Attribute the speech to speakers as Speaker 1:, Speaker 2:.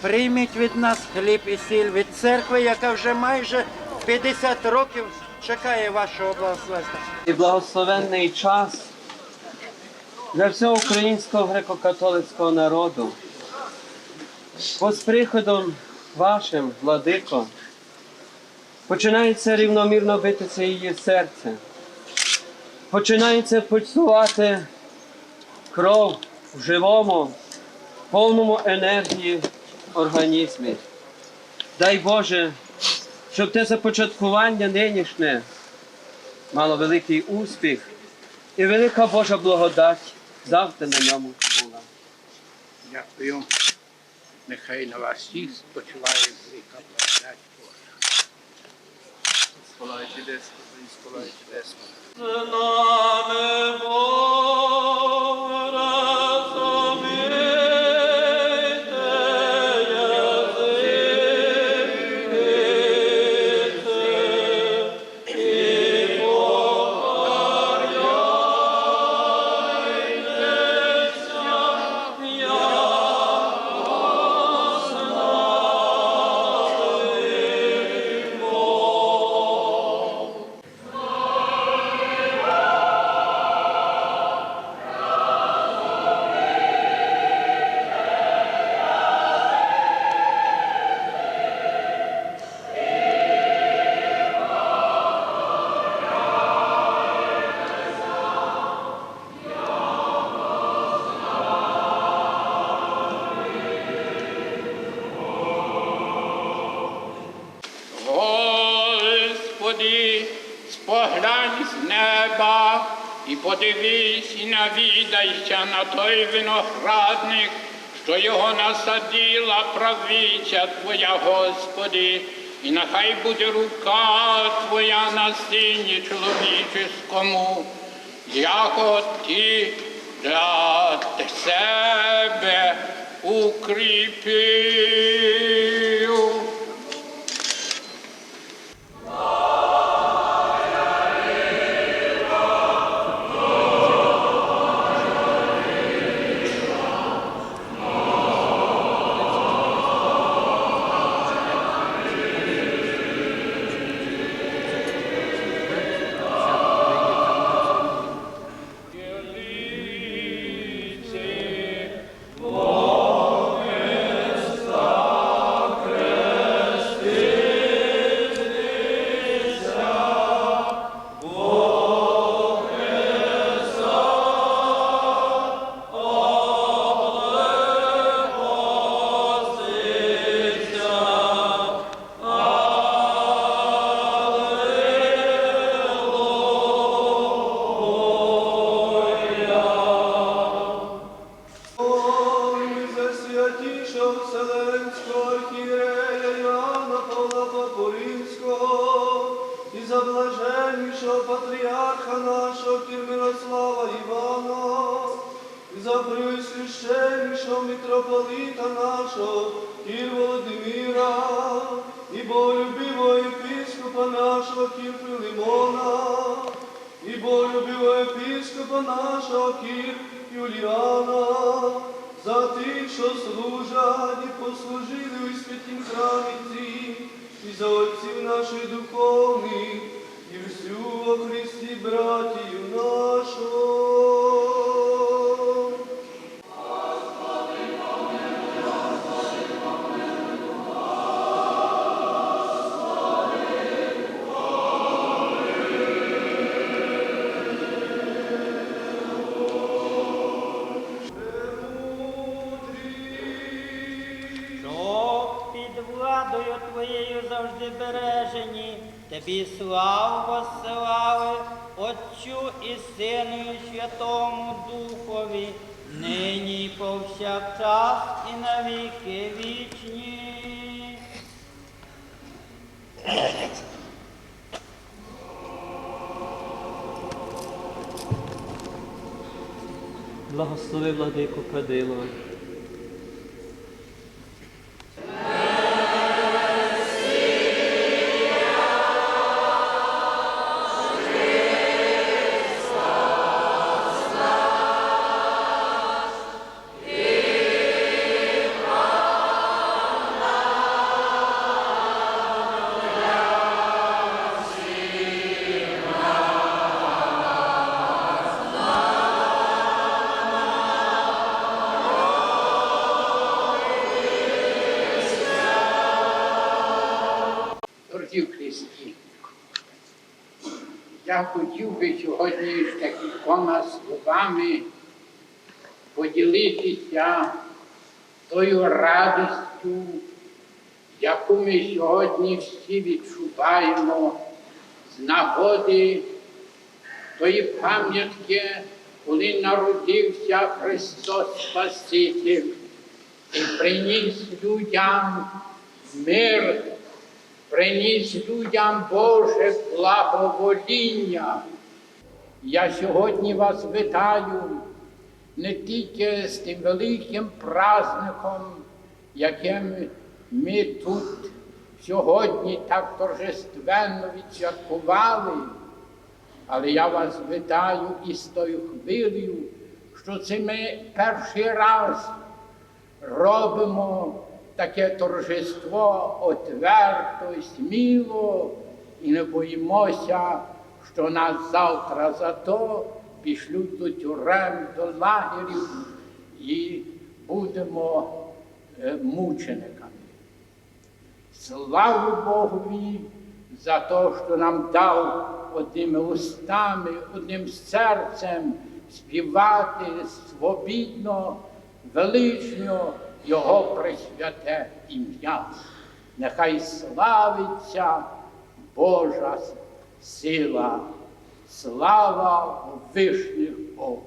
Speaker 1: прийміть від нас хліб і сіль від церкви, яка вже майже 50 років чекає вашого благословення.
Speaker 2: і благословенний час для всього українського греко-католицького народу. Бо з приходом вашим, владико, починається рівномірно битися її серце, починається пульсувати кров в живому, повному енергії організмі. Дай Боже, щоб те започаткування нинішнє мало великий успіх і велика Божа благодать завжди на ньому була.
Speaker 3: Дякую. Нехай на вас всіх спочиває велика благодать Божа.
Speaker 2: З нами Бог
Speaker 3: споглянь з неба і подивись і навідайся на той виноградник, що його насадила правиця Твоя, Господи, і нехай буде рука Твоя на сині чоловіческому, як ти для себе укріпив.
Speaker 4: Блаженнішого патріарха нашого Кір Мирослава Івана, за преосвященнішого митрополита нашого Кір Володимира, і боголюбивого єпископа нашого Кір Филимона, і боголюбивого єпископа нашого Кір Юліана, за тих, що служать і послужили у святім храмі і за отців наших духовних, і всю во Христі братію
Speaker 5: під владою Твоєю завжди бережені, Тобі славу посилали, Отцю і Сину і Святому Духові, нині повсякчас і на віки вічні.
Speaker 2: Благослови владику Кадило.
Speaker 3: Я хотів би сьогодні ж такими словами поділитися тою радістю, яку ми сьогодні всі відчуваємо з нагоди тої пам'ятки, коли народився Христос Спаситель і приніс людям мир, приніс людям Боже благовоління. Я сьогодні вас вітаю не тільки з тим великим праздником, яким ми тут сьогодні так торжественно відсвяткували, але я вас вітаю із тою хвилею, що це ми перший раз робимо таке торжество отверто і сміло, і не боїмося, що нас завтра зато пішлють до тюрем, до лагерів і будемо е, мучениками. Слава Богові за те, що нам дав одними устами, одним серцем співати свобідно, величньо його пресвяте ім'я, нехай славиться Божа сила, слава вишніх Богу.